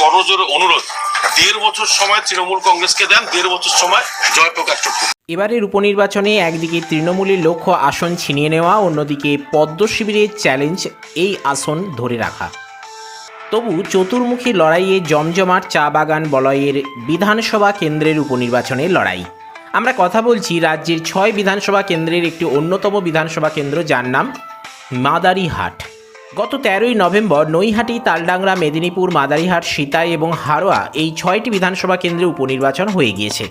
করজোর অনুরোধ, দেড় বছর সময় তৃণমূল কংগ্রেসকে দেন, দেড় বছর সময় জয়প্রকাশ চক্র এবারের উপনির্বাচনে একদিকে তৃণমূলের লক্ষ্য আসন ছিনিয়ে নেওয়া, অন্যদিকে পদ্ম শিবিরের চ্যালেঞ্জ এই আসন ধরে রাখা। তবু চতুর্মুখী লড়াইয়ে জমজমাট চা বাগান বলয়ের বিধানসভা কেন্দ্রের উপনির্বাচনে লড়াই। আমরা কথা বলছি রাজ্যের ছয় বিধানসভা কেন্দ্রের একটি অন্যতম বিধানসভা কেন্দ্র যার নাম মাদারিহাট। গত তেরোই নভেম্বর নৈহাটি, তালডাংরা, মেদিনীপুর, মাদারিহাট, সীতাই এবং হারোয়া এই ছয়টি বিধানসভা কেন্দ্রে উপনির্বাচন হয়ে গিয়েছে।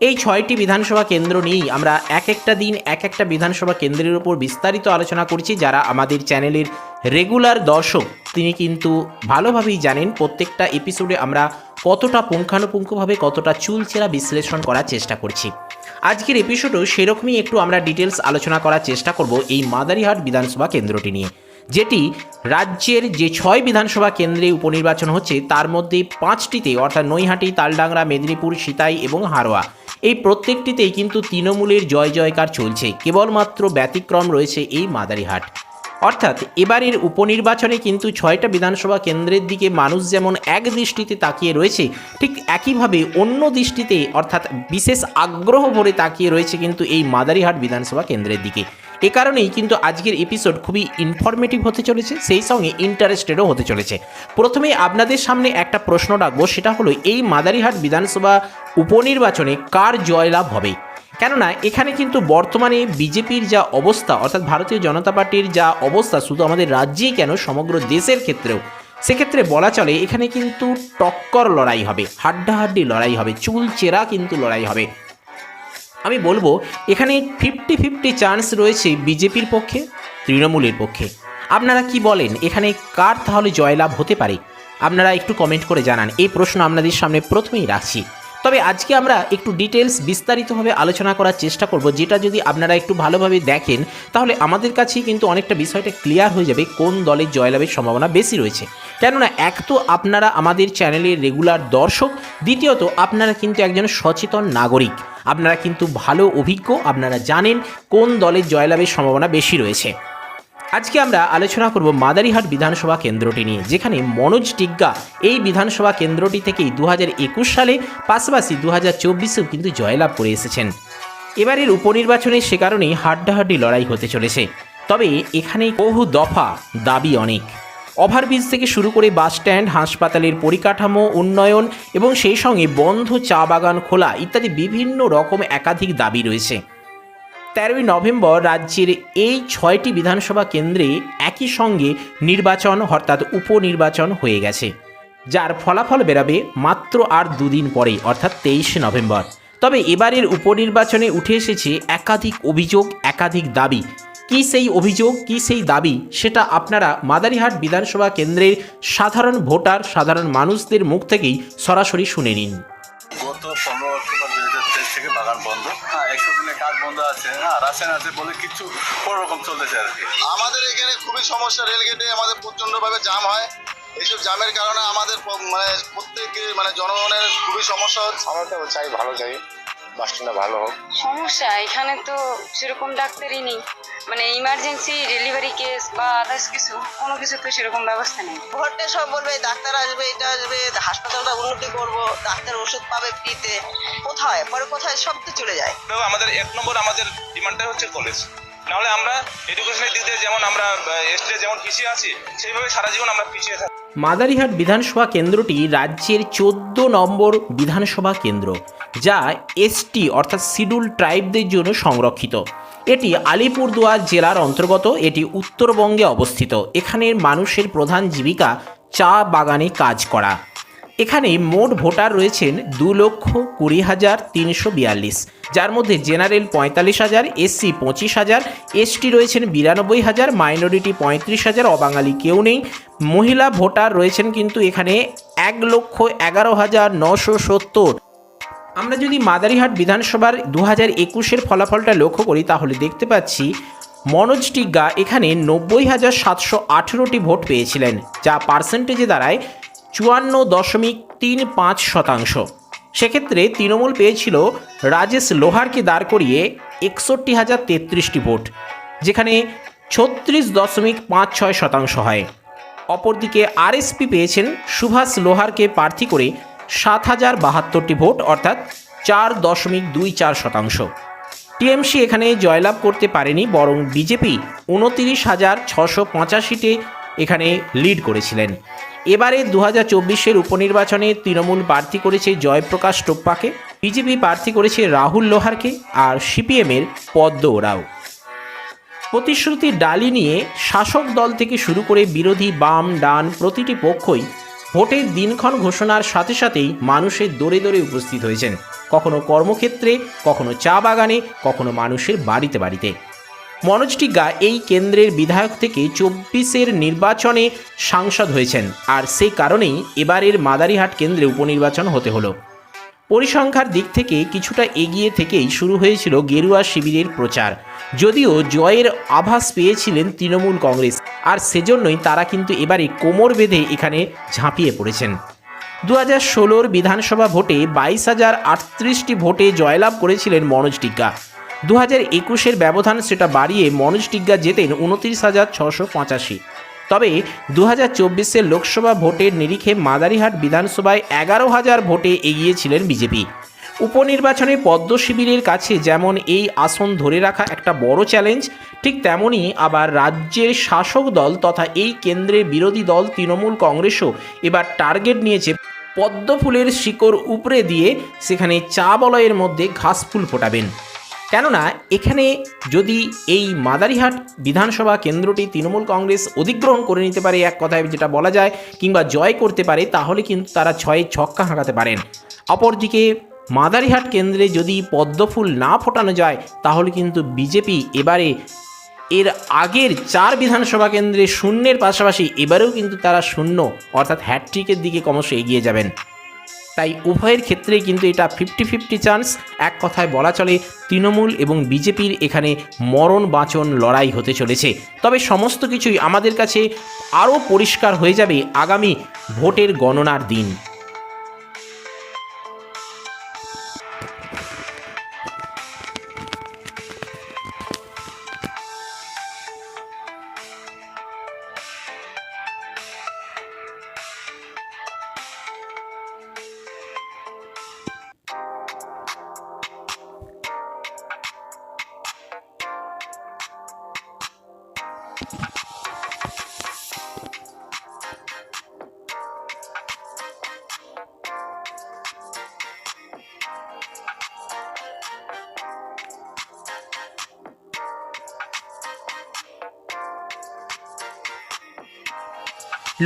এই ছয়টি বিধানসভা কেন্দ্র নিয়েই আমরা এক একটা দিন, এক একটা বিধানসভা কেন্দ্রের উপর বিস্তারিত আলোচনা করছি। যারা আমাদের চ্যানেলের রেগুলার দর্শক, তিনি কিন্তু ভালোভাবেই জানেন প্রত্যেকটা এপিসোডে আমরা কতটা পুঙ্খানুপুঙ্খভাবে, কতটা চুলচেরা বিশ্লেষণ করার চেষ্টা করছি। আজকের এপিসোডেও সেরকমই একটু আমরা ডিটেলস আলোচনা করার চেষ্টা করব এই মাদারিহাট বিধানসভা কেন্দ্রটি নিয়ে। যেটি রাজ্যের যে ছয় বিধানসভা কেন্দ্রে উপনির্বাচন হচ্ছে, তার মধ্যে পাঁচটিতে, অর্থাৎ নৈহাটি, তালডাংরা, মেদিনীপুর, সিতাই এবং হারোয়া। এই প্রত্যেকটিতেই কিন্তু তৃণমূলের জয় জয়কার চলছে। কেবলমাত্র ব্যতিক্রম রয়েছে এই মাদারিহাট। অর্থাৎ এবারের উপনির্বাচনে কিন্তু ছয়টা বিধানসভা কেন্দ্রের দিকে মানুষ যেমন এক দৃষ্টিতে তাকিয়ে রয়েছে, ঠিক একইভাবে অন্য দৃষ্টিতে, অর্থাৎ বিশেষ আগ্রহ ভরে তাকিয়ে রয়েছে কিন্তু এই মাদারিহাট বিধানসভা কেন্দ্রের দিকে। এ কারণেই কিন্তু আজকের এপিসোড খুবই ইনফরমেটিভ হতে চলেছে, সেই সঙ্গে ইন্টারেস্টেডও হতে চলেছে। প্রথমে আপনাদের সামনে একটা প্রশ্ন রাখব, সেটা হলো, এই মাদারিহাট বিধানসভা উপনির্বাচনে কার জয়লাভ হবে? কেননা, এখানে কিন্তু বর্তমানে বিজেপির যা অবস্থা, অর্থাৎ ভারতীয় জনতা পার্টির যা অবস্থা, শুধু আমাদের রাজ্যেই কেন, সমগ্র দেশের ক্ষেত্রেও। সেক্ষেত্রে বলা চলে, এখানে কিন্তু টক্কর লড়াই হবে, হাড্ডাহাড্ডি লড়াই হবে, চুল চেরা কিন্তু লড়াই হবে। আমি বলব, এখানে ফিফটি ফিফটি চান্স রয়েছে বিজেপির পক্ষে, তৃণমূলের পক্ষে। আপনারা কি বলেন? এখানে কার তাহলে জয়লাভ হতে পারে? আপনারা একটু কমেন্ট করে জানান। এই প্রশ্ন আপনাদের সামনে প্রথমেই রাখছি। তবে আজকে আমরা একটু ডিটেলস বিস্তারিতভাবে আলোচনা করার চেষ্টা করব, যেটা যদি আপনারা একটু ভালোভাবে দেখেন, তাহলে আমাদের কাছেই কিন্তু অনেকটা বিষয়টা ক্লিয়ার হয়ে যাবে কোন দলের জয়লাভের সম্ভাবনা বেশি রয়েছে। কেননা এক তো আপনারা আমাদের চ্যানেলের রেগুলার দর্শক, দ্বিতীয়ত আপনারা কিন্তু একজন সচেতন নাগরিক। আপনারা কিন্তু ভালো অভিজ্ঞ, আপনারা জানেন কোন দলের জয়লাভের সম্ভাবনা বেশি রয়েছে। আজকে আমরা আলোচনা করব মাদারিহাট বিধানসভা কেন্দ্রটি নিয়ে, যেখানে মনোজ টিগ্গা এই বিধানসভা কেন্দ্রটি থেকেই দু হাজার একুশ সালে, পাশাপাশি দু হাজার চব্বিশেও কিন্তু জয়লাভ করে এসেছেন। এবারের উপনির্বাচনে সে কারণেই হাড্ডাহাড্ডি লড়াই হতে চলেছে। তবে এখানে বহু দফা দাবি অনেক। ওভারব্রিজ থেকে শুরু করে বাসস্ট্যান্ড হাসপাতালের পরিকাঠামো, উন্নয়ন এবং সেই সঙ্গে বন্ধ চা বাগান খোলা ইত্যাদি বিভিন্ন রকম একাধিক দাবি রয়েছে। তেরোই নভেম্বর রাজ্যের এই ছয়টি বিধানসভা কেন্দ্রে একই সঙ্গে নির্বাচন অর্থাৎ উপনির্বাচন হয়ে গেছে, যার ফলাফল বেরাবে মাত্র আর দুদিন পরেই, অর্থাৎ তেইশে নভেম্বর। তবে এবারের উপনির্বাচনে উঠে এসেছে একাধিক অভিযোগ, একাধিক দাবি। কি সেই অভিযোগ, কি সেই দাবি, সেটা আপনারা মাদারিহাট বিধানসভা কেন্দ্রের সাধারণ ভোটার, সাধারণ মানুষদের মুখ থেকেই সরাসরি শুনে নিন। গত পনেরো অক্টোবর দুই হাজার তেইশ থেকে বাগান বন্ধ হ্যাঁ একশো দিনে কাজ বন্ধ আছে হ্যাঁ রাশন আছে বলে কিছু কোনো রকম চলতেছে আর কি। আমাদের এখানে খুবই সমস্যা রেলগেটে আমাদের প্রচণ্ডভাবে জাম হয়। এইসব জামের কারণে আমাদের মানে প্রত্যেকে মানে জনগণের খুবই সমস্যা হচ্ছে। আমরা তো চাই ভালো চাই। বাস স্ট্যান্ডটা ভালো হোক। সমস্যা এখানে তো সেরকম ডাক্তারই নেই। মানে ইমার্জেন্সি ডেলিভারি কেস বা আদার্স কিছু কোনো কিছু তো সেরকম ব্যবস্থা নেই। ভোটে সব বলবে ডাক্তার আসবে এটা আসবে হাসপাতালটা উন্নতি করব ডাক্তার ওষুধ পাবে ফ্রিতে কোথায়? পরে কোথায় সব তো চলে যায়। তো আমাদের এক নম্বর আমাদের ডিমান্ডটা হচ্ছে কলেজ নাহলে আমরা এডুকেশনের দিক দিয়ে যেমন আমরা এসটিতে যেমন পিছিয়ে আছি সেইভাবে সারা জীবন আমরা পিছিয়ে থাকি মাদারিহাট বিধানসভা কেন্দ্রটি রাজ্যের চোদ্দ নম্বর বিধানসভা কেন্দ্র, যা এসটি অর্থাৎ শিডিউল ট্রাইবদের জন্য সংরক্ষিত। এটি আলিপুরদুয়ার জেলার অন্তর্গত, এটি উত্তরবঙ্গে অবস্থিত। এখানের মানুষের প্রধান জীবিকা চা বাগানে কাজ করা। এখানে মোট ভোটার রয়েছেন দু লক্ষ কুড়ি হাজার তিনশো বিয়াল্লিশ। যার মধ্যে জেনারেল পঁয়তাল্লিশ হাজার, এসসি পঁচিশ হাজার, এসটি রয়েছেন বিরানব্বই হাজার, মাইনরিটি পঁয়ত্রিশ হাজার, অবাঙালি কেউ নেই। মহিলা ভোটার রয়েছেন কিন্তু এখানে এক লক্ষ এগারো হাজার নশো সত্তর। আমরা যদি মাদারিহাট বিধানসভার দু হাজার একুশের ফলাফলটা লক্ষ্য করি, তাহলে দেখতে পাচ্ছি মনোজ টিগ্গা এখানে নব্বই হাজার সাতশো আঠেরোটি ভোট পেয়েছিলেন, যা পার্সেন্টেজে দাঁড়ায় চুয়ান্ন দশমিক তিন পাঁচ শতাংশ। সেক্ষেত্রে তৃণমূল পেয়েছিল রাজেশ লোহারকে দাঁড় করিয়ে একষট্টি হাজার তেত্রিশটি ভোট, যেখানে ছত্রিশ দশমিক পাঁচ ছয় শতাংশ হয়। অপরদিকে আরএসপি পেয়েছেন সুভাষ লোহারকে প্রার্থী করে সাত হাজার বাহাত্তরটি ভোট, অর্থাৎ চার দশমিক দুই চার শতাংশ। টিএমসি এখানে জয়লাভ করতে পারেনি, বরং বিজেপি উনতিরিশ হাজার ছশো পঁচাশিতে এখানে লিড করেছিলেন। এবারে দু হাজার চব্বিশের উপনির্বাচনে তৃণমূল প্রার্থী করেছে জয়প্রকাশ টোপ্পাকে, বিজেপি প্রার্থী করেছে রাহুল লোহারকে আর সিপিএমের পদ্ম ওরাও। প্রতিশ্রুতির ডালি নিয়ে শাসক দল থেকে শুরু করে বিরোধী বাম, ডান প্রতিটি পক্ষই ভোটের দিনক্ষণ ঘোষণার সাথে সাথেই মানুষের দৌড়ে দৌড়ে উপস্থিত হয়েছেন। কখনো কর্মক্ষেত্রে, কখনো চা বাগানে, কখনো মানুষের বাড়িতে বাড়িতে। মনোজ টিগ্গা এই কেন্দ্রের বিধায়ক থেকে চব্বিশের নির্বাচনে সাংসদ হয়েছেন। আর সেই কারণেই এবারের মাদারিহাট কেন্দ্রে উপনির্বাচন হতে হলো। পরিসংখ্যার দিক থেকে কিছুটা এগিয়ে থেকেই শুরু হয়েছিল গেরুয়া শিবিরের প্রচার। যদিও জয়ের আভাস পেয়েছিলেন তৃণমূল কংগ্রেস, আর সেজন্যই তারা কিন্তু এবারে কোমর বেঁধে এখানে ঝাঁপিয়ে পড়েছেন। দু হাজার ষোলোর বিধানসভা ভোটে বাইশ হাজার আটত্রিশটি ভোটে জয়লাভ করেছিলেন মনোজ টিগ্গা দু হাজার একুশের ব্যবধান সেটা বাড়িয়ে মনোজ টিগ্গা জেতেন উনত্রিশ হাজার ছশো পঁচাশি। তবে দু হাজার চব্বিশের লোকসভা ভোটের নিরিখে মাদারিহাট বিধানসভায় এগারো হাজার ভোটে এগিয়েছিলেন বিজেপি। উপনির্বাচনে পদ্ম শিবিরের কাছে যেমন এই আসন ধরে রাখা একটা বড় চ্যালেঞ্জ, ঠিক তেমনই আবার রাজ্যের শাসক দল তথা এই কেন্দ্রের বিরোধী দল তৃণমূল কংগ্রেসও এবার টার্গেট নিয়েছে পদ্ম ফুলের শিকড় উপরে দিয়ে সেখানে চা বলয়ের মধ্যে ঘাস ফুল ফোটাবেন। কেননা এখানে যদি এই মাদারিহাট বিধানসভা কেন্দ্রটি তৃণমূল কংগ্রেস অধিগ্রহণ করে নিতে পারে এক কথায় যেটা বলা যায়, কিংবা জয় করতে পারে, তাহলে কিন্তু তারা ছয়ে ছক্কা হাঁকাতে পারেন। অপরদিকে মাদারিহাট কেন্দ্রে যদি পদ্মফুল না ফোটানো যায়, তাহলে কিন্তু বিজেপি এবারে এর আগের চার বিধানসভা কেন্দ্রে শূন্যের পাশাপাশি এবারেও কিন্তু তারা শূন্য, অর্থাৎ হ্যাট্রিকের দিকে ক্রমশ এগিয়ে যাবেন। তাই উভয়ের ক্ষেত্রে কিন্তু এটা ফিফটি ফিফটি চান্স এক কথায় বলা চলে, তৃণমূল এবং বিজেপির এখানে মরণ বাঁচন লড়াই হতে চলেছে। তবে সমস্ত কিছুই আমাদের কাছে আরও পরিষ্কার হয়ে যাবে আগামী ভোটের গণনার দিন।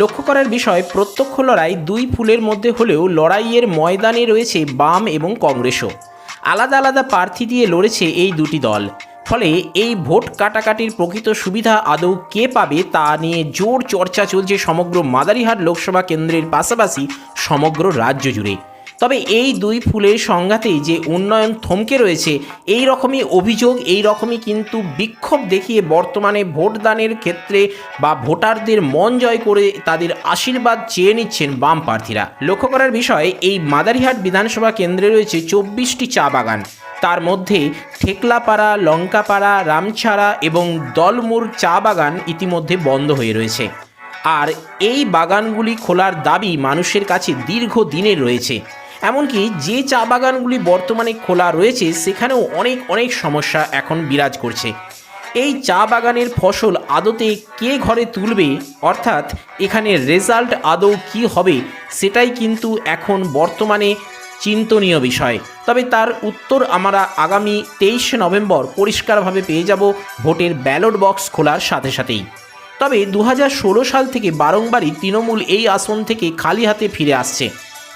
লক্ষ্য করার বিষয়, প্রত্যক্ষ লড়াই দুই ফুলের মধ্যে হলেও লড়াইয়ের ময়দানে রয়েছে বাম এবং কংগ্রেসও। আলাদা আলাদা প্রার্থী দিয়ে লড়েছে এই দুটি দল। ফলে এই ভোট কাটাকাটির প্রকৃত সুবিধা আদৌ কে পাবে তা নিয়ে জোর চর্চা চলছে সমগ্র মাদারিহাট লোকসভা কেন্দ্রের পাশাপাশি সমগ্র রাজ্য জুড়ে। তবে এই দুই ফুলের সংঘাতেই যে উন্নয়ন থমকে রয়েছে, এই রকমই অভিযোগ, এই রকমই কিন্তু বিক্ষোভ দেখিয়ে বর্তমানে ভোটদানের ক্ষেত্রে বা ভোটারদের মন জয় করে তাদের আশীর্বাদ চেয়ে নিচ্ছেন বাম প্রার্থীরা। লক্ষ্য করার বিষয়, এই মাদারিহাট বিধানসভা কেন্দ্রে রয়েছে চব্বিশটি চা বাগান। তার মধ্যে ঠেকলাপাড়া লঙ্কাপাড়া, রামছাড়া এবং দলমুর চা বাগান ইতিমধ্যে বন্ধ হয়ে রয়েছে। আর এই বাগানগুলি খোলার দাবি মানুষের কাছে দীর্ঘ দিনের রয়েছে। এমনকি যে চা বাগানগুলি বর্তমানে খোলা রয়েছে, সেখানেও অনেক অনেক সমস্যা এখন বিরাজ করছে। এই চা বাগানের ফসল আদতে কে ঘরে তুলবে? অর্থাৎ এখানে রেজাল্ট আদৌ কি হবে, সেটাই কিন্তু এখন বর্তমানে চিন্তনীয় বিষয়। তবে তার উত্তর আমরা আগামী তেইশে নভেম্বর পরিষ্কারভাবে পেয়ে যাব ভোটের ব্যালট বক্স খোলার সাথে সাথেই। তবে দু হাজার ষোলো সাল থেকে বারংবারই তৃণমূল এই আসন থেকে খালি হাতে ফিরে আসছে।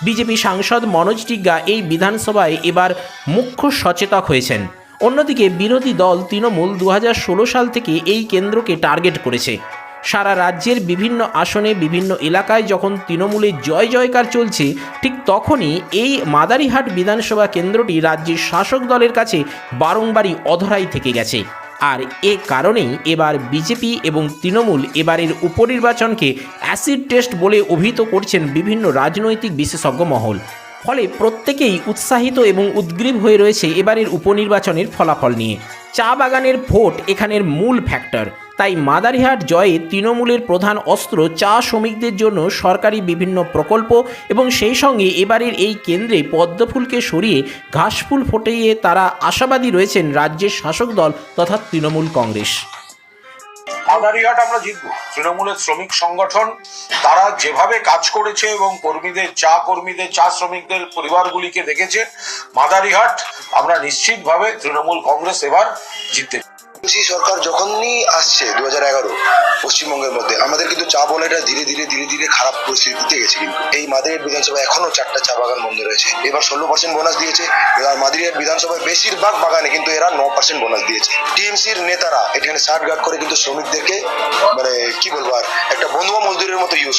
বিজেপি সাংসদ মনোজ টিগ্গা এই বিধানসভায় এবার মুখ্য সচেতক হয়েছেন। অন্যদিকে বিরোধী দল তৃণমূল দু হাজার ষোলো সাল থেকে এই কেন্দ্রকে টার্গেট করেছে। সারা রাজ্যের বিভিন্ন আসনে, বিভিন্ন এলাকায় যখন তৃণমূলের জয় জয়কার চলছে, ঠিক তখনই এই মাদারিহাট বিধানসভা কেন্দ্রটি রাজ্যের শাসক দলের কাছে বারংবারই অধরাই থেকে গেছে। আর এ কারণেই এবার বিজেপি এবং তৃণমূল এবারের উপনির্বাচনকে অ্যাসিড টেস্ট বলে অভিহিত করছেন বিভিন্ন রাজনৈতিক বিশেষজ্ঞ মহল। ফলে প্রত্যেকেই উৎসাহিত এবং উদ্গ্রীব হয়ে রয়েছে এবারের উপনির্বাচনের ফলাফল নিয়ে। চা বাগানের ভোট এখানের মূল ফ্যাক্টর তাই মাদারিহাট জয়ে তৃণমূলের প্রধান অস্ত্র চা শ্রমিকদের জন্য সরকারি বিভিন্ন প্রকল্প এবং সেই সঙ্গে এবারের এই কেন্দ্রে পদ্মফুলকে সরিয়ে ঘাসফুল ফোটিয়ে তারা আশাবাদী রয়েছেন রাজ্যের শাসক দল তথা তৃণমূল কংগ্রেস। মাদারিহাট আমরা জিতব। তৃণমূলের শ্রমিক সংগঠন, তারা যেভাবে কাজ করেছে এবং কর্মীদের, চা কর্মীদের, চা শ্রমিকদের পরিবারগুলিকে দেখেছে, মাদারিহাট আমরা নিশ্চিতভাবে তৃণমূল কংগ্রেস এবার জিততে কৃষি সরকার যখনই আসছে দু হাজার এগারো, পশ্চিমবঙ্গের মধ্যে, আমাদের কিন্তু চা বলাটা ধীরে ধীরে ধীরে ধীরে খারাপ পরিস্থিতিতে গেছে কিন্তু। এই মাদারিহাট বিধানসভায় এখনও চারটা চা বাগান বন্ধ রয়েছে। এবার ষোলো পার্সেন্ট বোনাস দিয়েছে। এবার মাদারিহাট বিধানসভায় বেশিরভাগ বাগানে কিন্তু এরা ন পার্সেন্ট বোনাস দিয়েছে। টিএমসির নেতারা এখানে ষাট গার্ড করে কিন্তু শ্রমিকদেরকে মানে কি বলব আর, একটা বন্ধুয়া মজদুরের মতো ইউজ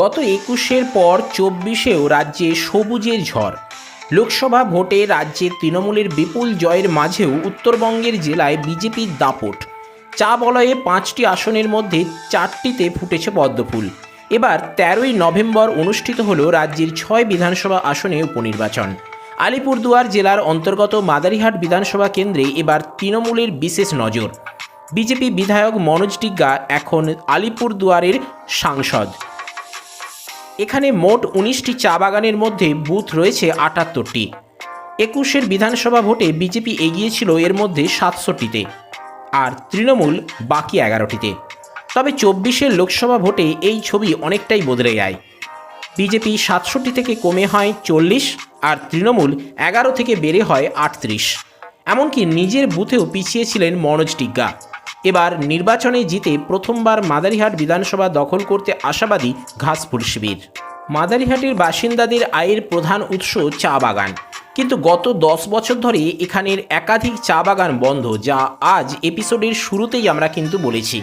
গত একুশের পর চব্বিশেও রাজ্যে সবুজের ঝড়। লোকসভা ভোটে রাজ্যে তৃণমূলের বিপুল জয়ের মাঝেও উত্তরবঙ্গের জেলায় বিজেপির দাপট। চা বলয়ে পাঁচটি আসনের মধ্যে চারটিতে ফুটেছে পদ্মফুল। এবার তেরোই নভেম্বর অনুষ্ঠিত হল রাজ্যের ছয় বিধানসভা আসনে উপনির্বাচন। আলিপুরদুয়ার জেলার অন্তর্গত মাদারিহাট বিধানসভা কেন্দ্রে এবার তৃণমূলের বিশেষ নজর। বিজেপি বিধায়ক মনোজ টিগ্গা এখন আলিপুরদুয়ারের সাংসদ। এখানে মোট উনিশটি চা বাগানের মধ্যে বুথ রয়েছে আটাত্তরটি। একুশের বিধানসভা ভোটে বিজেপি এগিয়েছিল এর মধ্যে সাতষট্টিতে, আর তৃণমূল বাকি এগারোটিতে। তবে চব্বিশের লোকসভা ভোটে এই ছবি অনেকটাই বদলে যায়। বিজেপি সাতষট্টি থেকে কমে হয় চল্লিশ, আর তৃণমূল এগারো থেকে বেড়ে হয় আটত্রিশ। এমনকি নিজের বুথেও পিছিয়েছিলেন মনোজ টিগ্গা। এবার নির্বাচনে জিতে প্রথমবার মাদারিহাট বিধানসভা দখল করতে আশাবাদী ঘাসফুল শিবির। মাদারিহাটের বাসিন্দাদের আয়ের প্রধান উৎস চা বাগান। কিন্তু গত দশ বছর ধরে এখানের একাধিক চা বাগান বন্ধ, যা আজ এপিসোডের শুরুতেই আমরা কিন্তু বলেছি।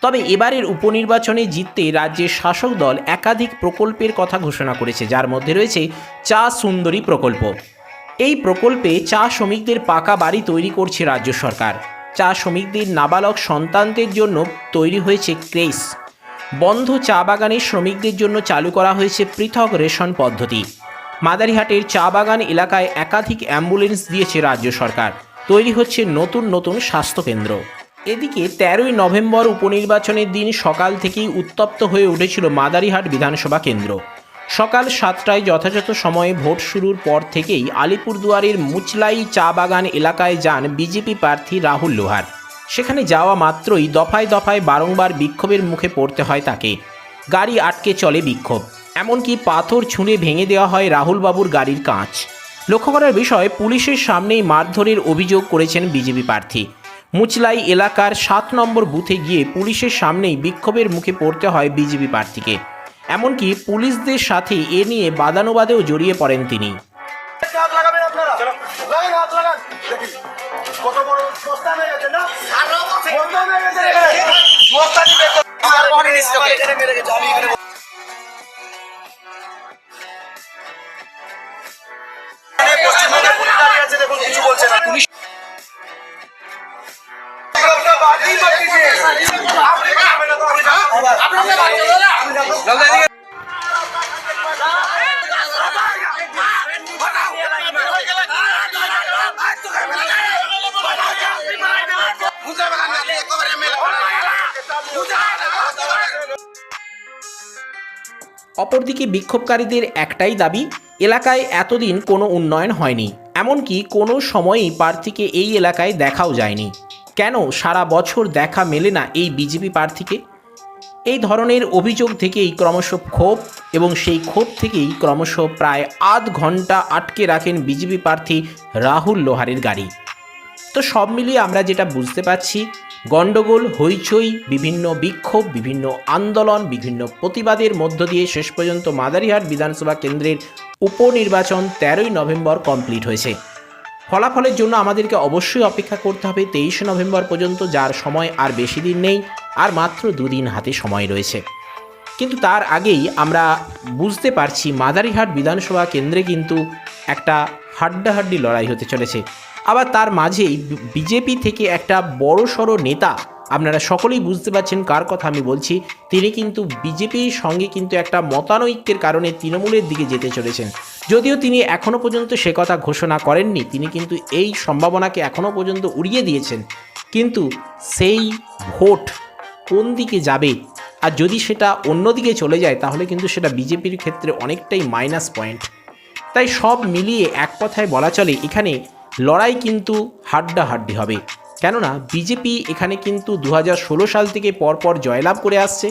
তবে এবারের উপনির্বাচনে জিততে রাজ্যের শাসক দল একাধিক প্রকল্পের কথা ঘোষণা করেছে, যার মধ্যে রয়েছে চা সুন্দরী প্রকল্প। এই প্রকল্পে চা শ্রমিকদের পাকা বাড়ি তৈরি করছে রাজ্য সরকার। চা শ্রমিকদের নাবালক সন্তানদের জন্য তৈরি হয়েছে ক্রেস বন্ধ চা বাগানের শ্রমিকদের জন্য চালু করা হয়েছে পৃথক রেশন পদ্ধতি। মাদারিহাটের চা বাগান এলাকায় একাধিক অ্যাম্বুলেন্স দিয়েছে রাজ্য সরকার। তৈরি হচ্ছে নতুন নতুন স্বাস্থ্যকেন্দ্র। এদিকে তেরোই নভেম্বর উপনির্বাচনের দিন সকাল থেকেই উত্তপ্ত হয়ে উঠেছিল মাদারিহাট বিধানসভা কেন্দ্র। সকাল সাতটায় যথাযথ সময়ে ভোট শুরুর পর থেকেই আলিপুরদুয়ারের মুচলাই চা বাগান এলাকায় যান বিজেপি প্রার্থী রাহুল লোহার। সেখানে যাওয়া মাত্রই দফায় দফায় বারংবার বিক্ষোভের মুখে পড়তে হয় তাকে। গাড়ি আটকে চলে বিক্ষোভ। এমনকি পাথর ছুঁড়ে ভেঙে দেওয়া হয় রাহুল বাবুর গাড়ির কাঁচ। লক্ষ্য করার বিষয়, পুলিশের সামনেই মারধরের অভিযোগ করেছেন বিজেপি প্রার্থী। মুচলাই এলাকার সাত নম্বর বুথে গিয়ে পুলিশের সামনেই বিক্ষোভের মুখে পড়তে হয় বিজেপি প্রার্থীকে। এমনকি পুলিশদের সাথে এ নিয়ে বাদানুবাদেও জড়িয়ে পড়েন তিনি। অপরদিকে বিক্ষোভকারীদের একটাই দাবি, এলাকায় এতদিন কোনো উন্নয়ন হয়নি। এমনকি কোনো সময়ই প্রার্থীকে এই এলাকায় দেখাও যায়নি। কেন সারা বছর দেখা মেলে না এই বিজেপি প্রার্থীকে? এই ধরনের অভিযোগ থেকেই ক্রমশ ক্ষোভ এবং সেই ক্ষোভ থেকেই ক্রমশ প্রায় আধ ঘণ্টা আটকে রাখেন বিজেপি প্রার্থী রাহুল লোহারের গাড়ি। তো সব মিলিয়ে আমরা যেটা বুঝতে পারছি গণ্ডগোল, হইচই, বিভিন্ন বিক্ষোভ, বিভিন্ন আন্দোলন, বিভিন্ন প্রতিবাদের মধ্য দিয়ে শেষ পর্যন্ত মাদারিহাট বিধানসভা কেন্দ্রের উপনির্বাচন তেরোই নভেম্বর কমপ্লিট হয়েছে। ফলাফলের জন্য আমাদেরকে অবশ্যই অপেক্ষা করতে হবে তেইশে নভেম্বর পর্যন্ত, যার সময় আর বেশি দিন নেই, আর মাত্র দুদিন হাতে সময় রয়েছে। কিন্তু তার আগেই আমরা বুঝতে পারছি মাদারিহাট বিধানসভা কেন্দ্রে কিন্তু একটা হাড্ডাহাড্ডি লড়াই হতে চলেছে। আবার তার মাঝেই বিজেপি থেকে একটা বড় সড়ো নেতা, আপনারা সকলেই বুঝতে পারছেন কার কথা আমি বলছি, তিনি কিন্তু বিজেপির সঙ্গে কিন্তু একটা মতানৈক্যের কারণে তৃণমূলের দিকে যেতে চলেছেন। যদিও তিনি এখনও পর্যন্ত সে কথা ঘোষণা করেননি, তিনি কিন্তু এই সম্ভাবনাকে এখনও পর্যন্ত উড়িয়ে দিয়েছেন। কিন্তু সেই ভোট কোন দিকে যাবে আর যদি সেটা অন্যদিকে চলে যায়, তাহলে কিন্তু সেটা বিজেপির ক্ষেত্রে অনেকটাই মাইনাস পয়েন্ট তাই সব মিলিয়ে এক কথায় বলা চলে, এখানে লড়াই কিন্তু হাড্ডাহাড্ডি হবে। কেননা বিজেপি এখানে কিন্তু দু হাজার ষোলো সাল থেকে পরপর জয়লাভ করে আসছে।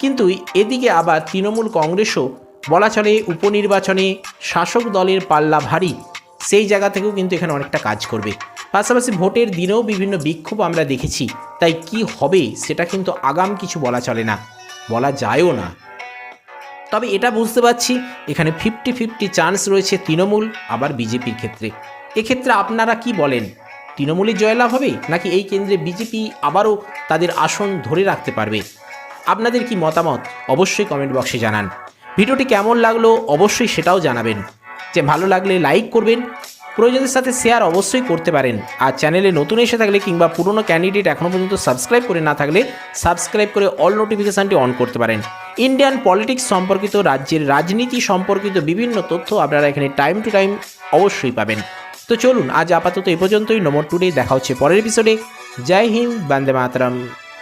কিন্তু এদিকে আবার তৃণমূল কংগ্রেসও বলা চলে উপনির্বাচনে শাসক দলের পাল্লা ভারী। সেই জায়গা থেকেও কিন্তু এখানে অনেকটা কাজ করবে। পাশাপাশি ভোটের দিনেও বিভিন্ন বিক্ষোভ আমরা দেখেছি। তাই কি হবে সেটা কিন্তু আগাম কিছু বলা চলে না। বলা যায়ও না। তবে এটা বুঝতে পারছি, এখানে ফিফটি ফিফটি চান্স রয়েছে তৃণমূল, আবার বিজেপির ক্ষেত্রে। এক্ষেত্রে আপনারা কি বলেন? তৃণমূলের জয়লাভ হবে? নাকি এই কেন্দ্রে বিজেপি আবারও তাদের আসন ধরে রাখতে পারবে? আপনাদের কি মতামত? অবশ্যই কমেন্ট বক্সে জানান। ভিডিওটি কেমন লাগল অবশ্যই সেটাও জানাবেন। যে ভালো লাগলে লাইক করবেন, প্রয়োজনের সাথে শেয়ার অবশ্যই করতে পারেন। আর চ্যানেলে নতুন এসে থাকলে কিংবা পুরনো ক্যান্ডিডেট এখনও পর্যন্ত সাবস্ক্রাইব করে না থাকলে সাবস্ক্রাইব করে অল নোটিফিকেশানটি অন করতে পারেন। ইন্ডিয়ান পলিটিক্স সম্পর্কিত, রাজ্যের রাজনীতি সম্পর্কিত বিভিন্ন তথ্য আপনারা এখানে টাইম টু টাইম অবশ্যই পাবেন। তো চলুন, আজ আপাতত এ পর্যন্তই। নম্বর টুডে দেখা হচ্ছে পরের এপিসোডে জয় হিন্দ, বন্দে মাতরম।